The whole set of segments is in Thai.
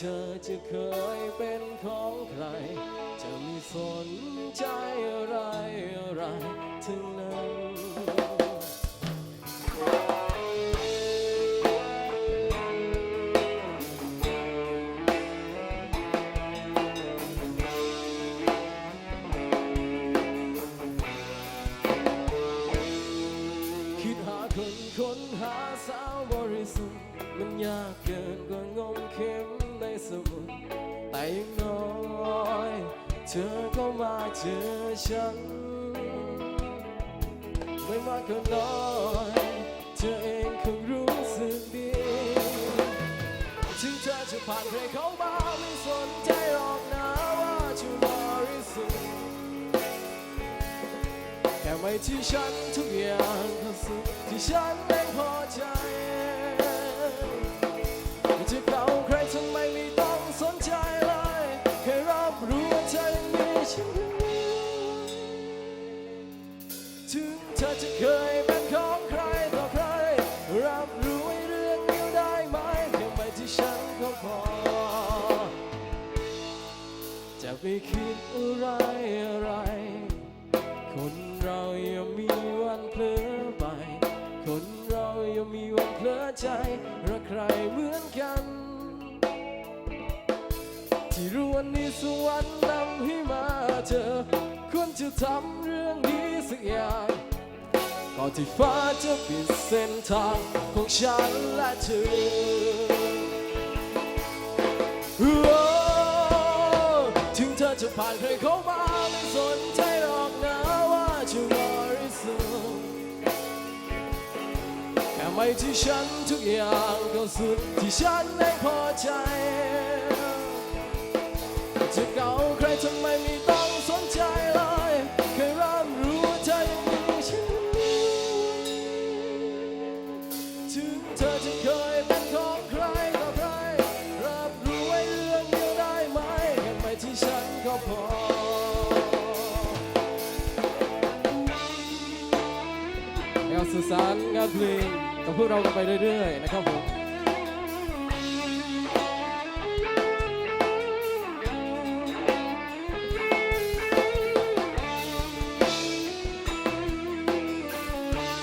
เธอจะเคยเป็นของใคร จะไม่สนใจอะไรอะไรทั้งนั้นคิดหาคนค้นหาสาวบริสุทธิ์มันยากเกินกว่า สมุดแต่อยังน้อย เธอก็มาเจอฉัน ไม่มากก็น้อย เธอเองคงรู้สึกดีถึงเธอจะผ่านใครเข้ามาไม่สนใจหรอกนะว่าจะบริสุทธิ์แค่ไม่ที่ฉันทุกอย่างก็สุดที่ฉันเองพอใจจะเก่า ถึงเธอจะเคยเป็นของใครต่อใคร รับรู้ไอ้เรื่องนี้ได้ไหมแค่ไม่ที่ฉันก็พอ จะไปคิดอะไรอะไร คนเรายังมีวันเพลิอไป คนเรายังมีวันเพลิอใจรักใครเหมือนกัน ที่รู้วันนี้สวรรค์นำให้มาเจอควรจะทำเรื่องนี้ สักอย่างก่อนที่ฟ้าจะปิดเส้นทางของฉันและเธอโอ้ถึงเธอจะผ่านใครเข้ามาไม่สนใจหรอกนะว่าจะบริสุทธิ์แค่ไม่ที่ฉันทุกอย่างก็สุดที่ฉันได้พอใจจะเก่าใครทำไมไม่ต้อง ถึงเธอจะเคยเป็นของใครต่อใคร รับรู้ไว้เรื่องเดียวได้ไหมแค่ไม่ที่ฉันก็พอนะครับสื่อสารงานเพลงกับพวกเรากันไปเรื่อยๆ นะครับผม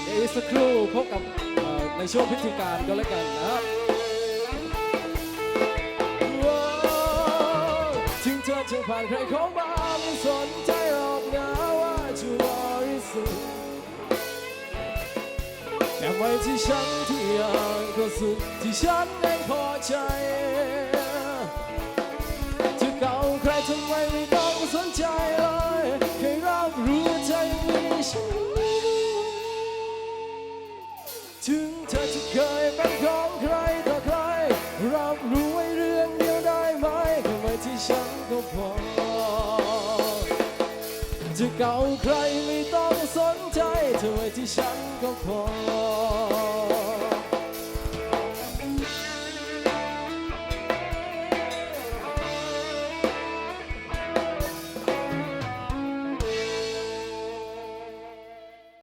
อีสักครู่พบกับ ในช่วงพิธีการก็แล้วกันนะครับถึงเธอจะผ่านใครเข้ามาไม่สนใจหรอกนะว่าจะบริสุทธิ์แค่ไว้ที่ฉันทุกอย่างก็สุดที่ฉันเองพอใจจะเก่าใครทำไมไม่ต้องสนใจเลยแค่รับรู้ว่าเธอยังมีฉันถึง เก่าใครไม่ต้องสนใจเธอไว้ที่ฉันก็พอ